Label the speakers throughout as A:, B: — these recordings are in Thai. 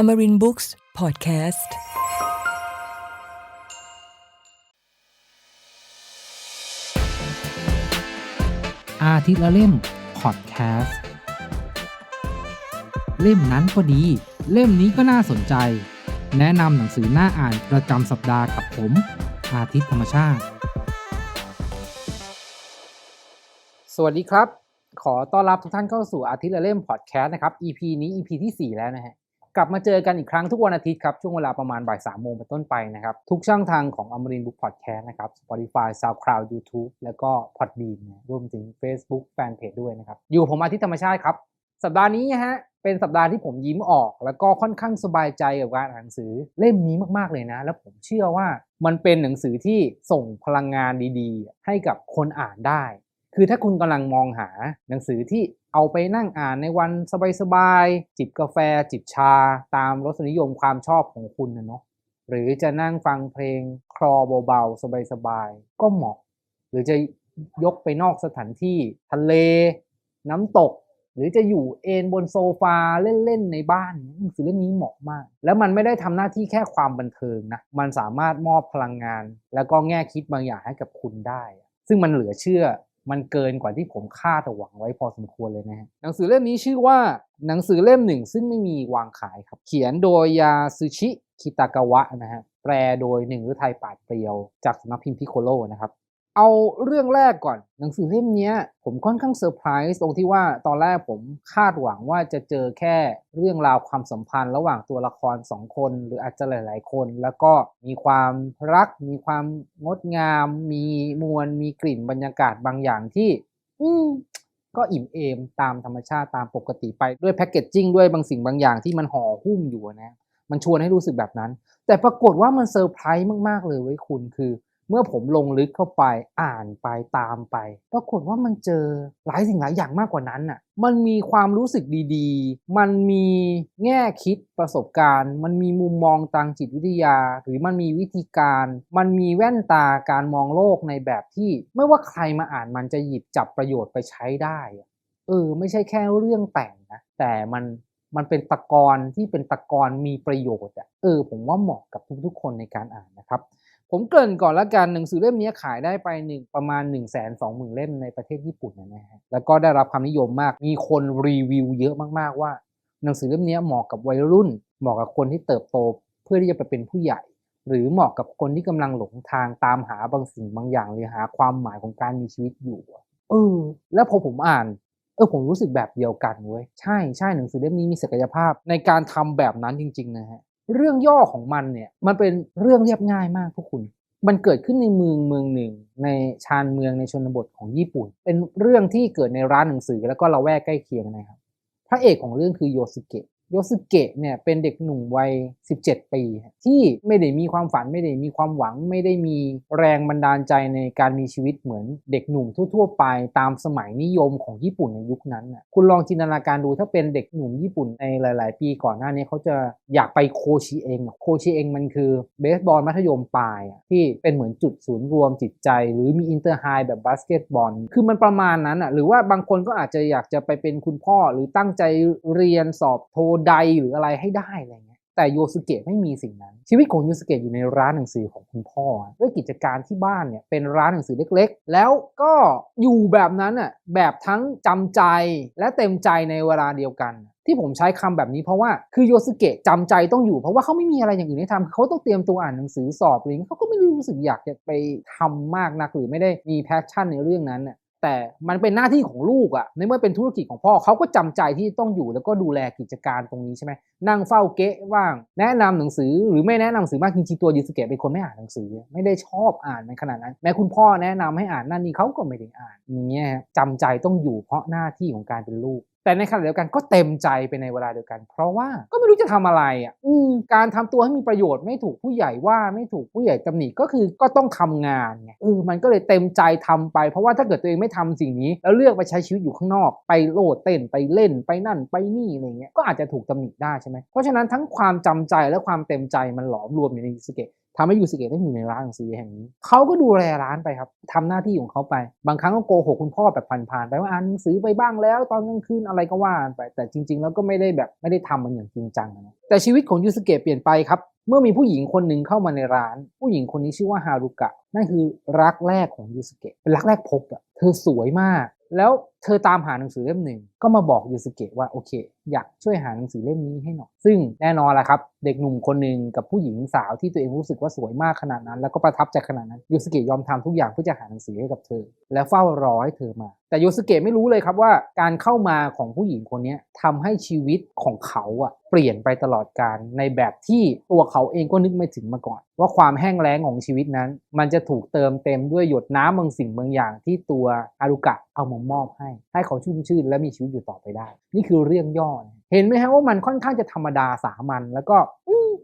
A: Amarin Books Podcast
B: อาทิตย์ละเล่มพอดแคสต์เล่มนั้นก็ดี เล่มนี้ก็น่าสนใจ แนะนำหนังสือน่าอ่านประจำสัปดาห์กับผม อาทิตย์ธรรมชาติ สวัสดีครับ ขอต้อนรับทุกท่านเข้าสู่อาทิตย์ละเล่มพอดแคสต์นะครับ EP นี้ EP ที่ 4 แล้วนะฮะ กลับมาเจอกันอีกครั้งทุกวันอาทิตย์ครับ ช่วงเวลาประมาณบ่ายสามโมงเป็นต้นไปนะครับ ทุกช่องทางของ Amarin Book Podcast นะครับ Spotify SoundCloud YouTube แล้วก็ Podbean รวมถึง Facebook Fanpage ด้วยนะครับ อยู่ผมอาทิตย์ธรรมชาติครับ สัปดาห์นี้ฮะเป็นสัปดาห์ที่ผมยิ้มออก แล้วก็ค่อนข้างสบายใจกับการอ่านหนังสือเล่มนี้มากๆเลยนะ แล้วผมเชื่อว่ามันเป็นหนังสือที่ส่งพลังงานดีๆ ให้กับคนอ่านได้ คือถ้าคุณกำลังมองหาหนังสือที่ เอาไปนั่งอ่านในวันสบายๆ จิบกาแฟจิบชาตามรสนิยมความชอบของคุณนะเนาะหรือจะนั่งฟังเพลงคลอเบาๆ สบายๆ ก็เหมาะ หรือจะยกไปนอกสถานที่ทะเล น้ำตก หรือจะอยู่เอนบนโซฟาเล่นๆในบ้านหนังสือเล่มนี้เหมาะมาก แล้วมันไม่ได้ทำหน้าที่แค่ความบันเทิงนะมันสามารถมอบพลังงาน แล้วก็แง่คิดบางอย่างให้กับคุณได้ ซึ่งมันเหลือเชื่อ มันเกินกว่าที่ผมคาดหวังไว้พอสมควรเลยนะฮะหนังสือเล่มนี้ชื่อว่าหนังสือเล่มหนึ่งซึ่งไม่มีวางขายครับ เขียนโดยยาซูชิคิตากาวะนะฮะแปลโดยหนึ่งฤทัยปาดเปรียว จากสำนักพิมพ์พิโคโลนะครับ เอาเรื่องแรกก่อน หนังสือเล่มเนี้ยผมค่อนข้างเซอร์ไพรส์ตรงที่ว่าตอนแรกผมคาดหวังว่าจะเจอแค่เรื่องราวความสัมพันธ์ระหว่างตัวละครสองคน หรืออาจจะหลาย ๆ คน แล้วก็มีความรัก มีความงดงาม มีมวล มีกลิ่นบรรยากาศบางอย่างที่ อืมก็อิ่มเอมตามธรรมชาติตามปกติไปด้วยแพคเกจจิ้งด้วยบางสิ่งบางอย่างที่มันห่อหุ้มอยู่นะมันชวนให้รู้สึกแบบนั้น แต่ปรากฏว่ามันเซอร์ไพรส์มากๆเลยเว้ยคุณคือ เมื่อผมลงลึกเข้าไปอ่านไปตามไป ปรากฏว่ามันเจอหลายสิ่งหลายอย่างมากกว่านั้นอะมันมีความรู้สึกดีๆ มันมีแง่คิดประสบการณ์ มันมีมุมมองทางจิตวิทยา หรือมันมีวิธีการ มันมีแว่นตาการมองโลกในแบบที่ไม่ว่าใครมาอ่านมันจะหยิบจับประโยชน์ไปใช้ได้อะเออไม่ใช่แค่เรื่องแต่งนะแต่มันมันเป็นตะกอนที่เป็นตะกอนมีประโยชน์อะเออผมว่าเหมาะกับทุกๆ คนในการอ่านนะครับ ผมเกริ่นก่อนละกันหนังสือเล่มนี้ขายได้ไปหนึ่งประมาณ 1 2 0 0 0 0 เล่มในประเทศญี่ปุ่นนะฮะแล้วก็ได้รับความนิยมมากมีคนรีวิวเยอะมากๆว่า หนังสือเล่มนี้เหมาะกับวัยรุ่น เหมาะกับคนที่เติบโตเพื่อที่จะไปเป็นผู้ใหญ่ หรือเหมาะกับคนที่กำลังหลงทางตามหาบางสิ่งบางอย่าง หรือหาความหมายของการมีชีวิตอยู่เออแล้วพอผมอ่านเออผมรู้สึกแบบเดียวกันเว้ยใช่ใช่หนังสือเล่มนี้มีศักยภาพในการทำแบบนั้นจริงๆนะฮะ เรื่องย่อของมันเนี่ยมันเป็นเรื่องเรียบง่ายมากพวกคุณ มันเกิดขึ้นในเมืองเมืองหนึ่ง ในชานเมืองในชนบทของญี่ปุ่น เป็นเรื่องที่เกิดในร้านหนังสือแล้วก็ละแวกใกล้เคียงนะครับพระเอกของเรื่องคือโยสุเกะ โยสุเกะเนี่ยเป็นเด็กหนุ่มวัย 17 ปี ที่ไม่ได้มีความฝันไม่ได้มีความหวังไม่ได้มีแรงบันดาลใจในการมีชีวิตเหมือนเด็กหนุ่มทั่ว ๆ ไปตามสมัยนิยมของญี่ปุ่นในยุคนั้นน่ะคุณลองจินตนาการดูถ้าเป็นเด็กหนุ่มญี่ปุ่นในหลาย ๆ ปีก่อนหน้านี้เขาจะอยากไปโคชิเองโคชิเองมันคือเบสบอลมัธยมปลายอะที่เป็นเหมือนจุดศูนย์รวมจิตใจ หรือมีอินเตอร์ไฮแบบบาสเกตบอลคือมันประมาณนั้นอะหรือว่าบางคนก็อาจจะอยากจะไปเป็นคุณพ่อหรือตั้งใจเรียนสอบโทไดหรืออะไรให้ได้อะไรเงี้ยแต่โยสุเกะไม่มีสิ่งนั้น ชีวิตของโยสุเกะอยู่ในร้านหนังสือของคุณพ่อ ด้วยกิจการที่บ้านเนี่ยเป็นร้านหนังสือเล็กๆ แล้วก็อยู่แบบนั้นอะแบบทั้งจำใจและเต็มใจในเวลาเดียวกันที่ผมใช้คำแบบนี้เพราะว่าคือโยสุเกะจำใจต้องอยู่เพราะว่าเขาไม่มีอะไรอย่างอื่นให้ทำเขาต้องเตรียมตัวอ่านหนังสือสอบอะไรเงี้ยเขาก็ไม่ได้รู้สึกอยากจะไปทำมากนักหรือไม่ได้มีแพชชั่นในเรื่องนั้นน่ะ แต่มันเป็นหน้าที่ของลูกอะ่ะในเมื่อเป็นธุรกิจของพ่อเขาก็จำใจที่ต้องอยู่แล้วก็ดูแลกิจการตรงนี้ใช่ไหมนั่งเฝ้าเก๊ะว่าง แนะนำหนังสือ หรือไม่แนะนำหนังสือมากจริงๆตัวยูสเกะเป็นคนไม่อ่านหนังสือ ไม่ได้ชอบอ่านในขนาดนั้น แม้คุณพ่อแนะนำให้อ่านนั่นนี่เขาก็ไม่ได้อ่านอย่างเงี้ยจำใจต้องอยู่เพราะหน้าที่ของการเป็นลูก แต่ในขณะเดียวกันก็เต็มใจไปในเวลาเดียวกัน เพราะว่าก็ไม่รู้จะทำอะไรอะอืมการทำตัวให้มีประโยชน์ไม่ถูกผู้ใหญ่ว่าไม่ถูกผู้ใหญ่ตำหนิก็คือก็ต้องทำงานไงเออมันก็เลยเต็มใจทำไป เพราะว่าถ้าเกิดตัวเองไม่ทำสิ่งนี้ แล้วเลือกไปใช้ชีวิตอยู่ข้างนอก ไปโลดเต้นไปเล่นไปนั่นไปนี่อะไรเงี้ยก็อาจจะถูกตำหนิได้ใช่ไหมเพราะฉะนั้นทั้งความจำใจและความเต็มใจมันหลอมรวมอยู่ในยูสเกะ ทำให้ยูสเกะต้องอยู่ในร้านหนังสือแห่งนี้เขาก็ดูแลร้านไปครับทำหน้าที่ของเขาไป บางครั้งก็โกหกคุณพ่อแบบผ่านๆไปว่าอ่านหนังสือไปบ้างแล้ว ตอนกลางคืนอะไรก็ว่านไป แต่จริง ๆ แล้วก็ไม่ได้แบบไม่ได้ทำมันอย่างจริงจังนะแต่ชีวิตของยูสเกะเปลี่ยนไปครับเมื่อมีผู้หญิงคนหนึ่งเข้ามาในร้าน ผู้หญิงคนนี้ชื่อว่าฮารุกะนั่นคือรักแรกของยูสเกะเป็นรักแรกพบอะเธอสวยมาก แล้วเธอตามหาหนังสือเล่มหนึ่งก็มาบอกยูสเกะว่าโอเคอยากช่วยหาหนังสือเล่มนี้ให้หน่อย ซึ่งแน่นอนแหละครับ เด็กหนุ่มคนหนึ่งกับผู้หญิงสาวที่ตัวเองรู้สึกว่าสวยมากขนาดนั้น แล้วก็ประทับใจขนาดนั้นยูสเกะยอมทำทุกอย่างเพื่อจะหาหนังสือให้กับเธอ แล้วเฝ้ารอให้เธอมา แต่ยูสเกะไม่รู้เลยครับว่าการเข้ามาของผู้หญิงคนนี้ทำให้ชีวิตของเขาอะเปลี่ยนไปตลอดการในแบบที่ตัวเขาเองก็นึกไม่ถึงมาก่อน ว่าความแห้งแล้งของชีวิตนั้น มันจะถูกเติมเต็มด้วยหยดน้ำบางสิ่งบางอย่างที่ตัวอารุกะเอามามอบให้ ให้เขาชุ่มชื่นและมีชีวิตอยู่ต่อไปได้ นี่คือเรื่องย่อ เห็นไหมฮะว่ามันค่อนข้างจะธรรมดาสามัญแล้วก็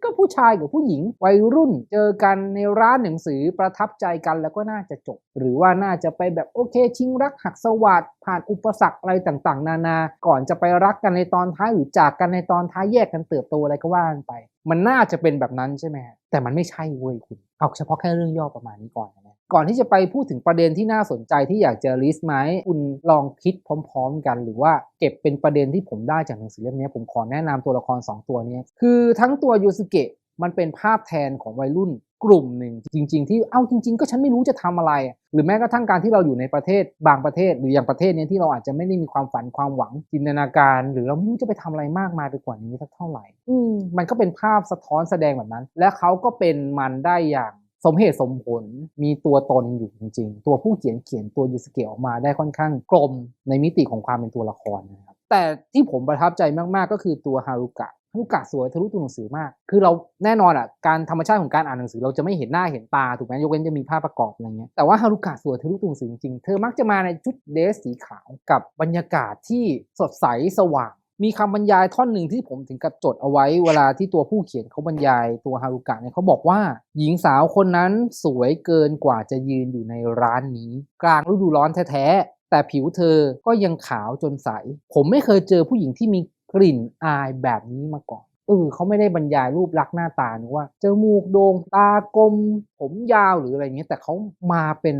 B: ก็ผู้ชายกับผู้หญิงวัยรุ่นเจอกันในร้านหนังสือประทับใจกันแล้วก็น่าจะจบ หรือว่าน่าจะไปแบบโอเคชิงรักหักสวัสดผ่านอุปสรรคอะไรต่างๆ นานา ก่อนจะไปรักกันในตอนท้ายหรือจากกันในตอนท้ายแยกกันเติบโตอะไรก็ว่ากันไป มันน่าจะเป็นแบบนั้นใช่ไหมฮะแต่มันไม่ใช่เว้ยคุณเอาเฉพาะแค่เรื่องย่อประมาณนี้ก่อนนะ ก่อนที่จะไปพูดถึงประเด็นที่น่าสนใจที่อยากจะลิสต์ไหมคุณลองคิดพร้อม ๆ กัน หรือว่าเก็บเป็นประเด็นที่ผมได้จากหนังสือเล่มนี้ผมขอแนะนำตัวละคร 2 ตัวนี้ คือทั้งตัวยูสเกะมันเป็นภาพแทนของวัยรุ่นกลุ่มหนึ่งจริง ๆ ที่เอ้าจริง ๆ ก็ฉันไม่รู้จะทำอะไร หรือแม้กระทั่งการที่เราอยู่ในประเทศบางประเทศ หรืออย่างประเทศเนี้ที่เราอาจจะไม่ได้มีความฝันความหวังจินตนาการ หรือเราไม่รู้จะไปทำอะไรมากมายไปกว่านี้สักเท่าไหร่ อืมมันก็เป็นภาพสะท้อนแสดงแบบนั้น และเขาก็เป็นมันได้อย่าง สมเหตุสมผลมีตัวตนอยู่จริง ๆ ตัวผู้เขียนเขียนตัวยูสเกะออกมาได้ค่อนข้างกลมในมิติของความเป็นตัวละครนะครับแต่ที่ผมประทับใจมากๆก็คือตัวฮารุกะฮารุกะสวยทะลุตัวหนังสือมาก คือเราแน่นอนอะการธรรมชาติของการอ่านหนังสือเราจะไม่เห็นหน้าเห็นตาถูกไหมยกเว้นจะมีภาพประกอบอะไรเงี้ยแต่ว่าฮารุกะสวยทะลุตัวหนังสือจริงๆเธอมักจะมาในชุดเดรสสีขาวกับบรรยากาศที่สดใสสว่าง มีคำบรรยายท่อนหนึ่งที่ผมถึงกับจดเอาไว้ เวลาที่ตัวผู้เขียนเขาบรรยายตัวฮารุกะเนี่ยเขาบอกว่า หญิงสาวคนนั้นสวยเกินกว่าจะยืนอยู่ในร้านนี้ กลางฤดูร้อนแท้ๆ แต่ผิวเธอก็ยังขาวจนใส ผมไม่เคยเจอผู้หญิงที่มีกลิ่นอายแบบนี้มาก่อนเออเขาไม่ได้บรรยายรูปลักษณ์หน้าตานะว่าจมูกโดง่งตากลมผมยาวหรืออะไรเงี้ยแต่เขามาเป็น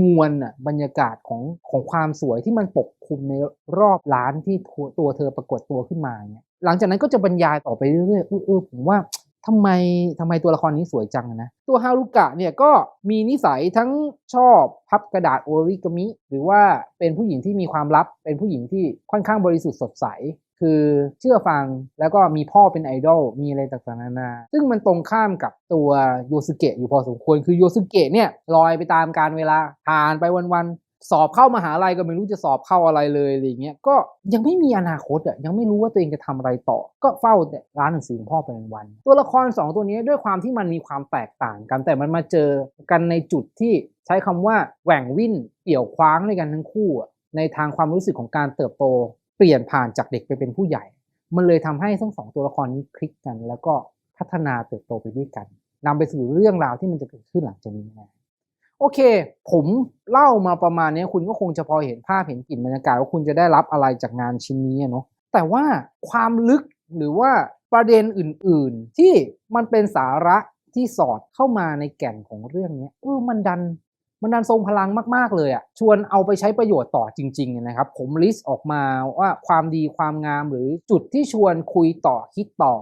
B: มวลอะบรรยากาศของของความสวยที่มันปกคลุมในรอบร้านที่ตัวตัวเธอปรากฏตัวขึ้นมาเนี่ยหลังจากนั้นก็จะบรรยายต่อไปเรื่อยๆเออเออผมว่า ทำไมทำไมตัวละครนี้สวยจังนะ ตัวฮารุกะเนี่ยก็มีนิสัยทั้งชอบพับกระดาษโอริกามิ หรือว่าเป็นผู้หญิงที่มีความลับ เป็นผู้หญิงที่ค่อนข้างบริสุทธิ์สดใส คือเชื่อฟังแล้วก็มีพ่อเป็นไอดอล มีอะไรต่างๆนานา ซึ่งมันตรงข้ามกับตัวโยสุเกะอยู่พอสมควร คือโยสุเกะเนี่ยลอยไปตามการเวลาผ่านไปวันๆ สอบเข้ามหาลัยก็ไม่รู้จะสอบเข้าอะไรเลยอะไรเงี้ยก็ยังไม่มีอนาคตอะยังไม่รู้ว่าตัวเองจะทำอะไรต่อ ก็เฝ้าแต่ร้านหนังสือของพ่อไปวัน ตัวละครสองตัวนี้ด้วยความที่มันมีความแตกต่างกัน แต่มันมาเจอกันในจุดที่ใช้คำว่าแหว่งวิ่นเปี่ยวคว้างด้วยกันทั้งคู่ในทางความรู้สึกของการเติบโต เปลี่ยนผ่านจากเด็กไปเป็นผู้ใหญ่ มันเลยทำให้ทั้งสองตัวละครนี้คลิกกัน แล้วก็พัฒนาเติบโตไปด้วยกันนำไปสู่เรื่องราวที่มันจะเกิดขึ้นหลังจากนี้นะ โอเค ผมเล่ามาประมาณนี้คุณก็คงจะพอเห็นภาพเห็นกลิ่นบรรยากาศว่าคุณจะได้รับอะไรจากงานชิ้นนี้เนาะแต่ว่าความลึกหรือว่าประเด็นอื่น ๆ ที่มันเป็นสาระที่สอดเข้ามาในแก่นของเรื่องนี้เออมันดันมันดันทรงพลังมาก ๆ เลยอะ่ะชวนเอาไปใช้ประโยชน์ต่อจริง ๆ นะครับ ผมลิสต์ออกมาว่าความดีความงามหรือจุดที่ชวนคุยต่อคิดต่อ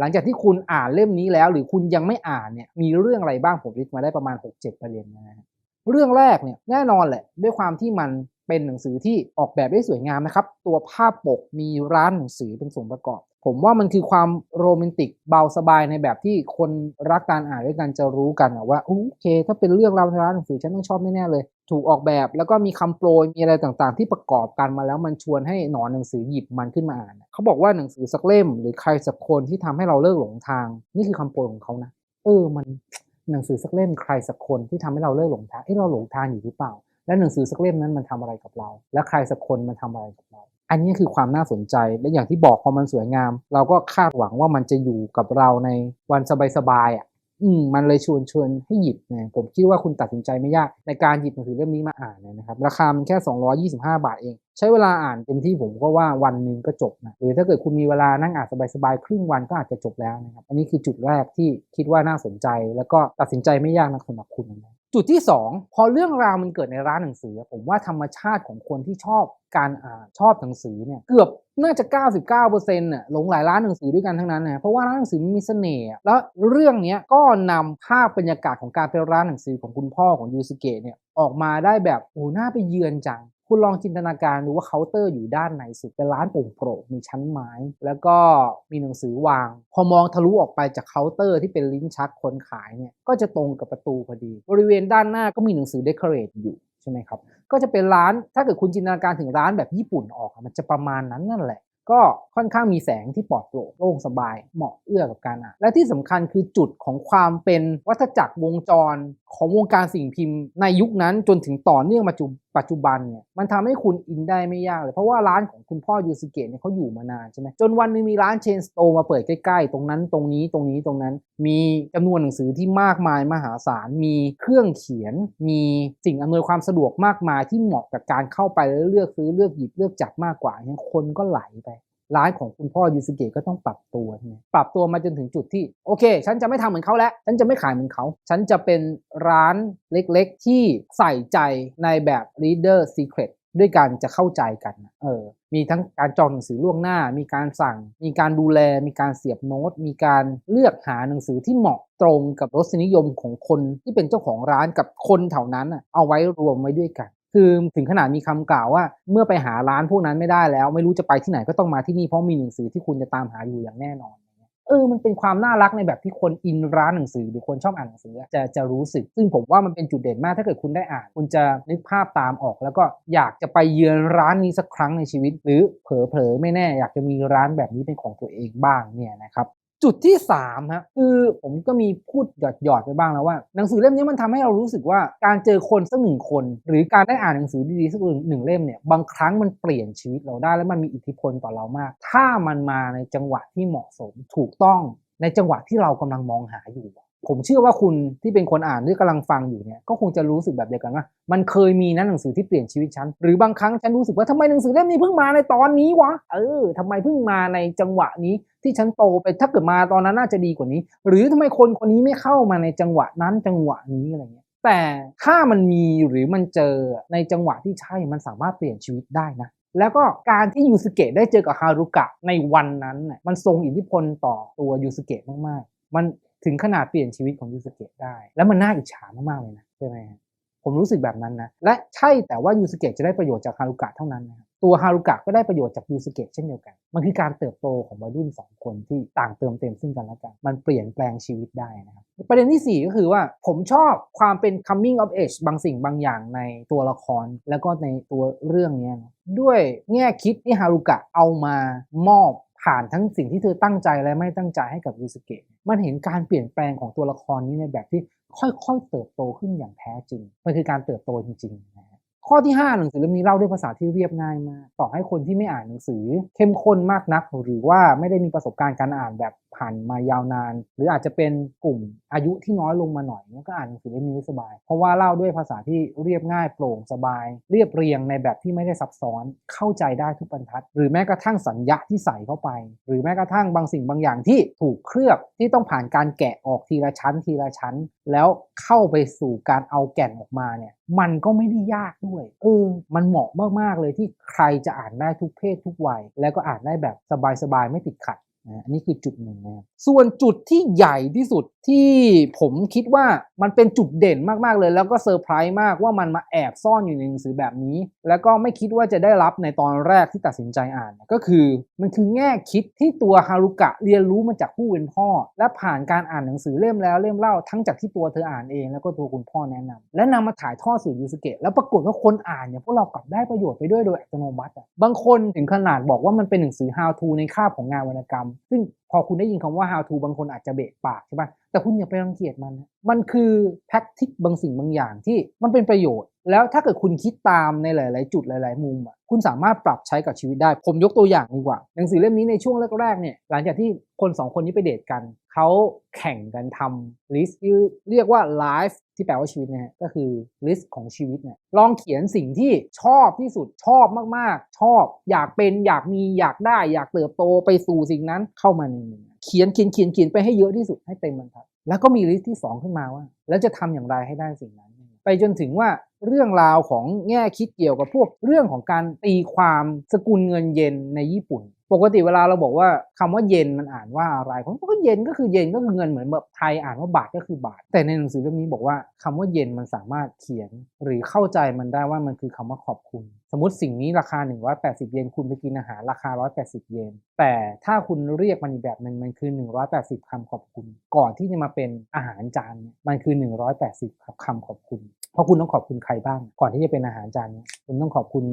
B: หลังจากที่คุณอ่านเล่มนี้แล้ว หรือคุณยังไม่อ่านเนี่ยมีเรื่องอะไรบ้างผมลิสต์มาได้ประมาณ 6-7 ประเด็นนะฮะเรื่องแรกเนี่ยแน่นอนแหละ ด้วยความที่มันเป็นหนังสือที่ออกแบบได้สวยงามนะครับ ตัวภาพปกมีร้านหนังสือเป็นส่วนประกอบ ผมว่ามันคือความโรแมนติกเบาสบายในแบบที่คนรักการอ่านด้วยกันจะรู้กันว่าโอเค ถ้าเป็นเรื่องราวในร้านหนังสือฉันต้องชอบแน่ๆเลย ถูกออกแบบแล้วก็มีคำโปรยมีอะไรต่างๆ ที่ประกอบกันมาแล้วมันชวนให้หนอนหนังสือหยิบมันขึ้นมาอ่าน เขาบอกว่าหนังสือสักเล่ม หรือใครสักคนที่ทำให้เราเลิกหลงทาง นี่คือคำโปรยของเขานะเออมันหนังสือสักเล่มใครสักคนที่ทำให้เราเลิกหลงทางเอ้เราหลงทางอยู่หรือเปล่า และหนังสือสักเล่มนั้นมันทำอะไรกับเรา และใครสักคนมันทำอะไรกับเรา อันนี้คือความน่าสนใจและอย่างที่บอกพอมันสวยงาม เราก็คาดหวังว่ามันจะอยู่กับเราในวันสบายๆอะอืมมันเลยชวนชวนให้หยิบนะผมคิดว่าคุณตัดสินใจไม่ยากในการหยิบหนังสือเล่มนี้มาอ่านนยนะครับ ราคามันแค่ 225 บาทเอง ใช้เวลาอ่านเต็มที่ผมก็ว่าวันหนึ่งก็จบนะหรือถ้าเกิดคุณมีเวลานั่งอ่านสบายๆครึ่งวันก็อาจจะจบแล้วนะครับ อันนี้คือจุดแรกที่คิดว่าน่าสนใจ แล้วก็ตัดสินใจไม่ยากนะสำหรับคุณนะ จุดที่ 2 พอเรื่องราวมันเกิดในร้านหนังสือ ผมว่าธรรมชาติของคนที่ชอบการอ่านชอบหนังสือเนี่ยเกือบน่าจะ 99%น่ะหลงหลายร้านหนังสือด้วยกันทั้งนั้นนะเพราะว่าร้านหนังสือมันมีเสน่ห์แล้วเรื่องนี้ก็นำภาพบรรยากาศของการเป็นร้านหนังสือของคุณพ่อของยูสเกะเนี่ยออกมาได้แบบโอ้หน้าไปเยือนจัง คุณลองจินตนาการดูว่าเคาน์เตอร์อยู่ด้านในสุดเป็นร้านโปร่งๆมีชั้นไม้ แล้วก็มีหนังสือวาง พอมองทะลุออกไปจากเคาน์เตอร์ที่เป็นลิ้นชักคนขายเนี่ยก็จะตรงกับประตูพอดี บริเวณด้านหน้าก็มีหนังสือเดคอเรทอยู่ใช่ไหมครับก็จะเป็นร้านถ้าเกิดคุณจินตนาการถึงร้านแบบญี่ปุ่นออกมันจะประมาณนั้นนั่นแหละก็ค่อนข้างมีแสงที่ปลอดโปร่งโล่งสบาย เหมาะเอื้อกับการอ่านและที่สำคัญคือจุดของความเป็นวัฏจักรวงจร ของวงการสิ่งพิมพ์ในยุคนั้นจนถึงต่อเนื่องมาจุปัจจุบันเนี่ยมันทำให้คุณอินได้ไม่ยากเลยเพราะว่าร้านของคุณพ่อยูสเกะเนี่ยเขาอยู่มานานใช่ไหมจนวันหนึงมีร้านเชนสโตร์มาเปิดใกล้ๆ ตรงนั้นตรงนี้ตรงนี้ตรงนั้น มีจำนวนหนังสือที่มากมายมหาศาลมีเครื่องเขียน มีสิ่งอำนวยความสะดวกมากมายที่เหมาะกับการเข้าไปแล้วเลือกซื้อเลือกหยิบเลือกจับมากกว่าเนี่ยคนก็ไหลไป ร้านของคุณพ่อยูสเกะก็ต้องปรับตัวใช่ไหมปรับตัวมาจนถึงจุดที่โอเค ฉันจะไม่ทำเหมือนเขาแล้ว ฉันจะไม่ขายเหมือนเขา ฉันจะเป็นร้านเล็กๆ ที่ใส่ใจในแบบ reader secret ด้วยการจะเข้าใจกัน เออ มีทั้งการจองหนังสือล่วงหน้า มีการสั่ง มีการดูแล มีการเสียบโน้ต มีการเลือกหาหนังสือที่เหมาะตรงกับรสนิยมของคนที่เป็นเจ้าของร้านกับคนแถวนั้นเอาไว้รวมไว้ด้วยกัน คือถึงขนาดมีคำกล่าวว่า เมื่อไปหาร้านพวกนั้นไม่ได้แล้ว ไม่รู้จะไปที่ไหนก็ต้องมาที่นี่เพราะมีหนังสือที่คุณจะตามหาอยู่อย่างแน่นอนเออ มันเป็นความน่ารักในแบบที่คนอินร้านหนังสือหรือคนชอบอ่านหนังสือจะจะรู้สึก ซึ่งผมว่ามันเป็นจุดเด่นมากถ้าเกิดคุณได้อ่าน คุณจะนึกภาพตามออก แล้วก็อยากจะไปเยือนร้านนี้สักครั้งในชีวิต หรือเผลอๆไม่แน่ อยากจะมีร้านแบบนี้เป็นของตัวเองบ้างเนี่ยนะครับ จุดที่3ฮะคือผมก็มีพูดหยอดๆไปบ้างแล้วว่า หนังสือเล่มนี้มันทำให้เรารู้สึกว่าการเจอคนสักหนึ่งคน หรือการได้อ่านหนังสือดีๆสักหนึ่งเล่มเนี่ยบางครั้งมันเปลี่ยนชีวิตเราได้และมันมีอิทธิพลต่อเรามาก ถ้ามันมาในจังหวะที่เหมาะสมถูกต้องในจังหวะที่เรากำลังมองหาอยู่ ผมเชื่อว่าคุณที่เป็นคนอ่านที่กำลังฟังอยู่เนี่ยก็คงจะรู้สึกแบบเดียวกันว่ามันเคยมีนะหนังสือที่เปลี่ยนชีวิตฉัน หรือบางครั้งฉันรู้สึกว่าทำไมหนังสือเล่มนี้เพิ่งมาในตอนนี้วะเออทำไมเพิ่งมาในจังหวะนี้ ที่ฉันโตไปถ้าเกิดมาตอนนั้นน่าจะดีกว่านี้ หรือทำไมคนคนนี้ไม่เข้ามาในจังหวะนั้นจังหวะนี้อะไรเงี้ยแต่ถ้ามันมีหรือมันเจอในจังหวะที่ใช่มันสามารถเปลี่ยนชีวิตได้นะแล้วก็การที่ยูสเกะได้เจอกับฮารุกะในวันนั้นน่ะมันทรงอิทธิพลต่อตัวยูสเกะมากๆ มัน ถึงขนาดเปลี่ยนชีวิตของยูสเกะได้ แล้วมันน่าอิจฉามากๆเลยนะใช่ไหมผมรู้สึกแบบนั้นนะ และใช่แต่ว่ายูสเกะจะได้ประโยชน์จากฮารุกะเท่านั้นนะตัวฮารุกะก็ได้ประโยชน์จากยูสเกะเช่นเดียวกัน มันคือการเติบโตของวัยรุ่นสองคนที่ต่างเติมเต็มซึ่งกันและกัน มันเปลี่ยนแปลงชีวิตได้นะครับ ประเด็นที่ 4 ก็คือว่าผมชอบความเป็น coming of age บางสิ่งบางอย่างในตัวละคร แล้วก็ในตัวเรื่องนี้นะด้วยแง่คิดที่ฮารุกะเอามามอบ ผ่านทั้งสิ่งที่เธอตั้งใจและไม่ตั้งใจให้กับยูสเกะมันเห็นการเปลี่ยนแปลงของตัวละครนี้ในแบบที่ค่อยๆเติบโตขึ้นอย่างแท้จริง มันคือการเติบโตจริงๆนะ ข้อที่ 5 หนังสือเล่มนี้เล่าด้วยภาษาที่เรียบง่ายมากต่อให้คนที่ไม่อ่านหนังสือ เข้มข้นมากนัก หรือว่าไม่ได้มีประสบการณ์การอ่านแบบผ่านมายาวนาน หรืออาจจะเป็นกลุ่มอายุที่น้อยลงมาหน่อยเนี่ยก็อ่านหนังสือเล่มนี้สบาย เพราะว่าเล่าด้วยภาษาที่เรียบง่ายโปร่งสบาย เรียบเรียงในแบบที่ไม่ได้ซับซ้อนเข้าใจได้ทุกบรรทัด หรือแม้กระทั่งสัญญาที่ใส่เข้าไป หรือแม้กระทั่งบางสิ่งบางอย่างที่ถูกเคลือบที่ต้องผ่านการแกะออกทีละชั้นทีละชั้น แล้วเข้าไปสู่การเอาแก่นออกมาเนี่ย มันก็ไม่ได้ยากด้วยเออมันเหมาะมากๆเลยที่ใครจะอ่านได้ทุกเพศทุกวัย แล้วก็อ่านได้แบบสบายๆไม่ติดขัดนะ อันนี้คือจุดหนึ่งนะครับส่วนจุดที่ใหญ่ที่สุดที่ผมคิดว่ามันเป็นจุดเด่นมากๆเลย แล้วก็เซอร์ไพรส์มากว่ามันมาแอบซ่อนอยู่ในหนังสือแบบนี้ แล้วก็ไม่คิดว่าจะได้รับในตอนแรกที่ตัดสินใจอ่าน ก็คือมันคือแง่คิดที่ตัวฮารุกะเรียนรู้มาจากผู้เป็นพ่อ และผ่านการอ่านหนังสือเล่มแล้วเล่มเล่าทั้งจากที่ตัวเธออ่านเองแล้วก็ตัวคุณพ่อแนะนำและนำมาถ่ายทอดสู่ยูสเกะแล้วปรากฏว่าคนอ่านเนี่ยพวกเรากลับได้ประโยชน์ไปด้วยโดยอัตโนมัติอะบางคนถึงขนาดบอกว่ามันเป็นหนังสือ how to ในคาบของงานวรรณกรรมซึ่งพอคุณได้ยินคำว่า how to บางคนอาจจะเบะปากใช่ปะแต่คุณอย่าไปรังเกียจมันนะมันคือแพ็กทิกบางสิ่งบางอย่างที่มันเป็นประโยชน์ แล้วถ้าเกิดคุณคิดตามในหลาย ๆ จุดหลาย ๆ มุมอะคุณสามารถปรับใช้กับชีวิตได้ ผมยกตัวอย่างดีกว่า หนังสือเล่มนี้ในช่วงแรก ๆ เนี่ยหลังจากที่คนสองคนนี้ไปเดทกันเขาแข่งกันทำลิสต์เรียกว่า life ที่แปลว่าชีวิตนะฮะก็คือลิสต์ของชีวิตเนี่ยลองเขียนสิ่งที่ชอบที่สุดชอบมาก ๆ ชอบ อยากเป็นอยากมีอยากได้ อยากเติบโตไปสู่สิ่งนั้นเข้ามาในนี้เขียนเขียนเขียนเขียนไปให้เยอะที่สุดให้เต็มบรรทัด แล้วก็มีลิสต์ที่ 2 ขึ้นมาว่า แล้วจะทำอย่างไรให้ได้สิ่งนั้น ไปจนถึงว่า เรื่องราวของแง่คิดเกี่ยวกับพวกเรื่องของการตีความสกุลเงินเยนในญี่ปุ่น ปกติเวลาเราบอกว่าคำว่าเยนมันอ่านว่าอะไรผมก็เยนก็คือเยนก็คือเงินเหมือนแบบไทยอ่านว่าบาทก็คือบาท แต่ในหนังสือเล่มนี้บอกว่าคำว่าเยนมันสามารถเขียน หรือเข้าใจมันได้ว่ามันคือคำว่าขอบคุณ สมมติสิ่งนี้ราคา 180 เยนคุณไปกินอาหารราคา 180 เยนแต่ถ้าคุณเรียกมันอีกแบบหนึ่งมันคือ 180คำขอบคุณ ก่อนที่จะมาเป็นอาหารจานมันคือ 180ครับคำขอบคุณ เพราะคุณต้องขอบคุณใครบ้าง ก่อนที่จะเป็นอาหารจานนี้คุณต้องขอบคุณ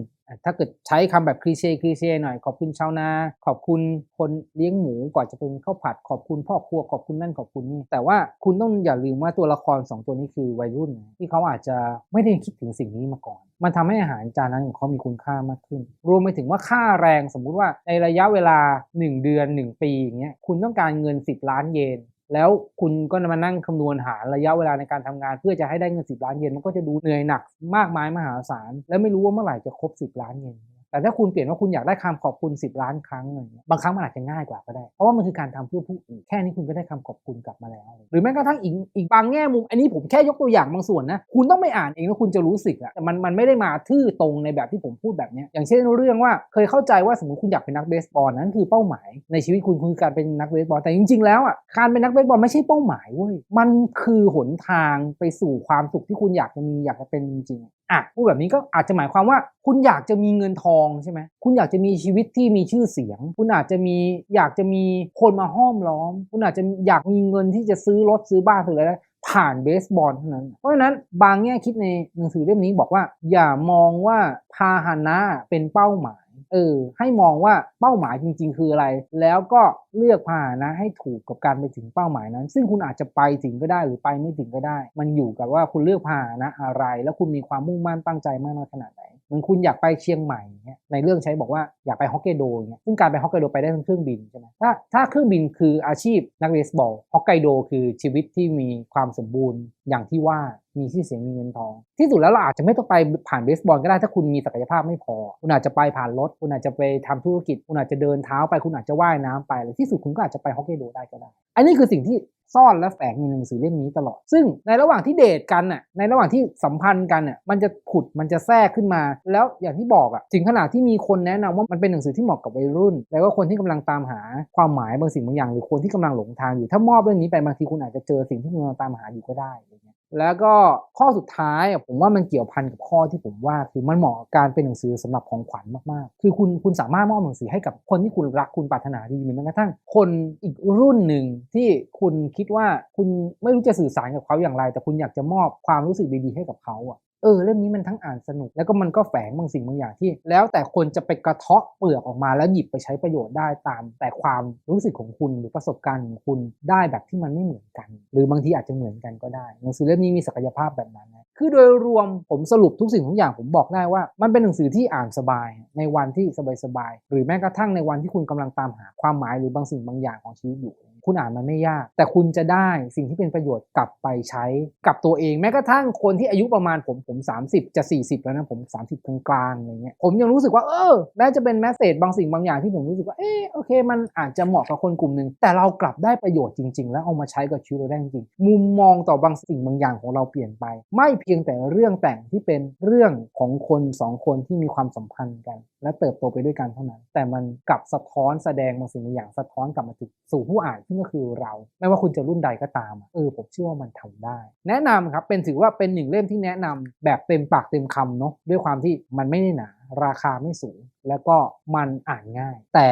B: ถ้าเกิดใช้คำแบบคลีเช่คลีเช่หน่อยขอบคุณชาวนา ขอบคุณคนเลี้ยงหมูก่อนจะเป็นข้าวผัด ขอบคุณพ่อครัวขอบคุณนั่นขอบคุณนี่แต่ว่าคุณต้องอย่าลืมว่าตัวละครสองตัวนี้คือวัยรุ่น ที่เขาอาจจะไม่ได้คิดถึงสิ่งนี้มาก่อน มันทำให้อาหารจานนั้นของเขามีคุณค่ามากขึ้น รวมไปถึงว่าค่าแรงสมมุติว่าในระยะเวลา 1 เดือน 1 ปีอย่างเงี้ยคุณต้องการเงิน 10 ล้านเยน แล้วคุณก็มานั่งคำนวณหาระยะเวลาในการทำงาน เพื่อจะให้ได้เงิน 10 ล้านเยนมันก็จะดูเหนื่อยหนักมากมายมหาศาลและไม่รู้ว่าเมื่อไหร่จะครบ 10 ล้านเยน แต่ถ้าคุณเปลี่ยนว่าคุณอยากได้คำขอบคุณ 10 ล้านครั้งอะไรเงี้ยบางครั้งมันอาจจะง่ายกว่าก็ได้ เพราะว่ามันคือการทำเพื่อผู้อื่นแค่นี้คุณก็ได้คำขอบคุณกลับมาแล้ว หรือแม้กระทั่งอีกอีกบางแง่มุม อันนี้ผมแค่ยกตัวอย่างบางส่วนนะ คุณต้องไม่อ่านเองแล้วคุณจะรู้สึกอะแต่มันมันไม่ได้มาทื่อตรงในแบบที่ผมพูดแบบเนี้ยอย่างเช่นเรื่องว่าเคยเข้าใจว่าสมมติคุณอยากเป็นนักเบสบอลนั่นคือเป้าหมาย ในชีวิตคุณคือการเป็นนักเบสบอลแต่จริง ๆ แล้วอะการเป็นนักเบสบอลไม่ใช่เป้าหมายเว้ยมันคือหนทางไปสู่ความสุขที่คุณอยากจะมีอยากจะเป็นจริงอะพูดแบบนี้ก็อาจจะหมายความว่า คุณอยากจะมีเงินทองใช่ไหมคุณอยากจะมีชีวิตที่มีชื่อเสียง คุณอาจจะมีอยากจะมีคนมาห้อมล้อม คุณอาจจะอยากมีเงินที่จะซื้อรถซื้อบ้านซื้ออะไรได้ผ่านเบสบอลเท่านั้น เพราะฉะนั้นบางแง่คิดในหนังสือเล่มนี้บอกว่า อย่ามองว่าพาหนะเป็นเป้าหมาย เออให้มองว่าเป้าหมายจริง ๆ คืออะไร แล้วก็เลือกพาหนะให้ถูกกับการไปถึงเป้าหมายนั้น ซึ่งคุณอาจจะไปถึงก็ได้หรือไปไม่ถึงก็ได้ มันอยู่กับว่าคุณเลือกพาหนะอะไร แล้วคุณมีความมุ่งมั่นตั้งใจมากน้อยขนาดไหน เหมือนคุณอยากไปเชียงใหม่เนี่ยในเรื่องใช้บอกว่าอยากไปฮอกไกโดเนี่ยซึ่งการไปฮอกไกโดไปได้ทั้งเครื่องบินใช่ไหมถ้าถ้าเครื่องบินคืออาชีพนักเบสบอลฮอกไกโดคือชีวิตที่มีความสมบูรณ์อย่างที่ว่ามีชื่อเสียงมีเงินทอง ที่สุดแล้วเราอาจจะไม่ต้องไปผ่านเบสบอลก็ได้ถ้าคุณมีศักยภาพไม่พอ คุณอาจจะไปผ่านรถ คุณอาจจะไปทำธุรกิจ คุณอาจจะเดินเท้าไปคุณอาจจะว่ายน้ำไปหรือที่สุดคุณก็อาจจะไปฮอกไกโดได้ก็ได้ อันนี้คือสิ่งที่ ซ่อนและแฝงอยู่ในหนังสือเล่มนี้ตลอด ซึ่งในระหว่างที่เดทกันน่ะในระหว่างที่สัมพันธ์กันน่ะมันจะผุดมันจะแทรกขึ้นมา แล้วอย่างที่บอกอะถึงขนาดที่มีคนแนะนำว่ามันเป็นหนังสือที่เหมาะกับวัยรุ่น แล้วก็คนที่กำลังตามหาความหมายบางสิ่งบางอย่าง หรือคนที่กำลังหลงทางอยู่ถ้ามอบเรื่องนี้ไปบางทีคุณอาจจะเจอสิ่งที่คุณกำลังตามหาอยู่ก็ได้อย่างเงี้ย แล้วก็ข้อสุดท้ายผมว่ามันเกี่ยวพันกับข้อที่ผมว่า คือมันเหมาะการเป็นหนังสือสำหรับของขวัญมากๆ คือคุณคุณสามารถมอบหนังสือให้กับคนที่คุณรักคุณปรารถนาดีหรือแม้กระทั่งคนอีกรุ่นหนึ่งที่คุณคิดว่าคุณไม่รู้จะสื่อสารกับเขาอย่างไร แต่คุณอยากจะมอบความรู้สึกดีๆให้กับเขาอะ เออเล่มนี้มันทั้งอ่านสนุก แล้วก็มันก็แฝงบางสิ่งบางอย่างที่ แล้วแต่คนจะไปกระเทาะเปลือกออกมาแล้วหยิบไปใช้ประโยชน์ได้ตาม แต่ความรู้สึกของคุณหรือประสบการณ์ของคุณได้แบบที่มันไม่เหมือนกัน หรือบางทีอาจจะเหมือนกันก็ได้หนังสือเล่มนี้มีศักยภาพแบบนั้นนะคือโดยรวมผมสรุปทุกสิ่งทุกอย่างผมบอกได้ว่า มันเป็นหนังสือที่อ่านสบายในวันที่สบายๆหรือแม้กระทั่งในวันที่คุณกำลังตามหาความหมายหรือบางสิ่งบางอย่างของชีวิตอยู่ คุณอ่านมันไม่ยาก แต่คุณจะได้สิ่งที่เป็นประโยชน์กลับไปใช้กับตัวเอง แม้กระทั่งคนที่อายุประมาณผมผม 30 จะ 40 แล้วนะผม 30กลางๆอะไรเงี้ยผมยังรู้สึกว่าเออแม้จะเป็นแมสเซจบางสิ่งบางอย่างที่ผมรู้สึกว่าเออโอเค มันอาจจะเหมาะกับคนกลุ่มหนึ่งแต่เรากลับได้ประโยชน์จริง ๆ แล้วเอามาใช้กับชีวิตเราได้จริงมุมมองต่อบางสิ่งบางอย่างของเราเปลี่ยนไป ไม่เพียงแต่เรื่องแต่งที่เป็นเรื่องของคนสองคนที่มีความสัมพันธ์กัน และเติบโตไปด้วยกันเท่านั้น แต่มันกลับสะท้อนแสดงบางสิ่งบางอย่างสะท้อนกลับมาสู่ผู้อ่านซึ่งก็คือเรา ไม่ว่าคุณจะรุ่นใดก็ตามเออผมเชื่อว่ามันทำได้ แนะนำครับเป็นถือว่าเป็นหนึ่งเล่มที่แนะนำแบบเต็มปากเต็มคำเนาะด้วยความที่มันไม่ได้หนาราคาไม่สูง แล้วก็มันอ่านง่าย แต่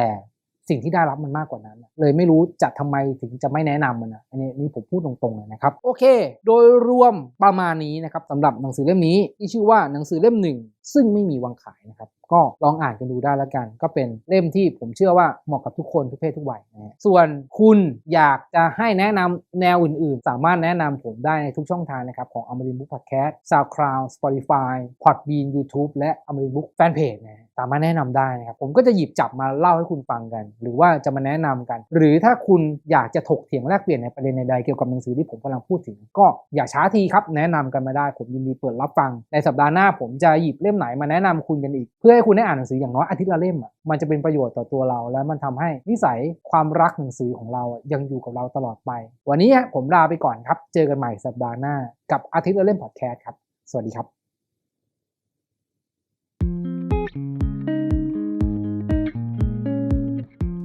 B: สิ่งที่ได้รับมันมากกว่านั้น เลยไม่รู้จะทำไมถึงจะไม่แนะนำมันนะอันนี้นี่ผมพูดตรงๆเลยนะครับ โอเค โดยรวมประมาณนี้นะครับสำหรับหนังสือเล่มนี้ที่ชื่อว่าหนังสือเล่มหนึ่งซึ่งไม่มีวางขายนะครับ ก็ลองอ่านกันดูได้แล้วกัน ก็เป็นเล่มที่ผมเชื่อว่าเหมาะกับทุกคนทุกเพศทุกวัยนะส่วนคุณอยากจะให้แนะนำแนวอื่นๆ สามารถแนะนำผมได้ในทุกช่องทางนะครับของ Amarin Book Podcast SoundCloud Spotify Podbean YouTube และ Amarin Book Fanpage นะ สามารถแนะนำได้นะครับผมก็จะหยิบจับมาเล่าให้คุณฟังกัน หรือว่าจะมาแนะนำกัน หรือถ้าคุณอยากจะถกเถียงแลกเปลี่ยนในประเด็นใดๆเกี่ยวกับหนังสือที่ผมกำลังพูดถึง ก็อย่าช้าทีครับแนะนำกันมาได้ ผมยินดีเปิดรับฟัง ในสัปดาห์หน้าผมจะหยิบเล่มไหนมาแนะนำคุณกันอีก เพื่อให้คุณได้อ่านหนังสืออย่างน้อยอาทิตย์ละเล่มอะมันจะเป็นประโยชน์ต่อตัวเรา และมันทำให้นิสัยความรักหนังสือของเรายังอยู่กับเราตลอดไป วันนี้ผมลาไปก่อนครับ เจอกันใหม่สัปดาห์หน้า กับอาทิตย์ละเล่มพอดแคสต์ครับ สวัสดีครับ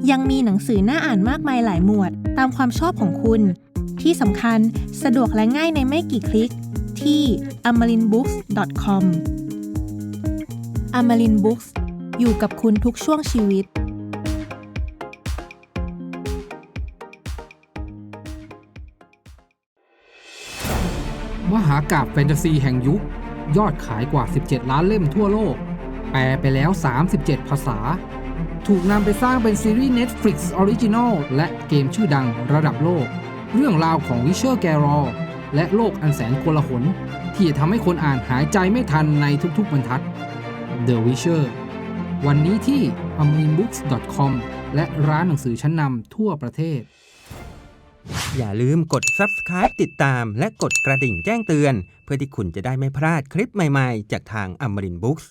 C: ยังมีหนังสือหน่าอ่านมากมายหลายหมวด ตามความชอบของคุณ ที่สำคัญสะดวกและง่ายในไม่กี่คลิก ที่ amarinbooks.com Amarin Books อยู่กับคุณทุกช่วงชีวิต
B: มหากาบแฟนตาซีแห่งยุค ยอดขายกว่า 17 ล้านเล่มทั่วโลก แปลไปแล้ว 37 ภาษา ถูกนำไปสร้างเป็นซีรีส์ Netflix Original และเกมชื่อดังระดับโลก เรื่องราวของวิเชอร์แกรอและโลกอันแสนโกลาหลที่จะทำให้คนอ่านหายใจไม่ทันในทุกๆบรรทัด The Witcher วันนี้ที่ amrinbooks.com และร้านหนังสือชั้นนำทั่วประเทศ
D: อย่าลืมกด subscribe ติดตามและกดกระดิ่งแจ้งเตือน เพื่อที่คุณจะได้ไม่พลาดคลิปใหม่ๆ จากทาง Amarin Books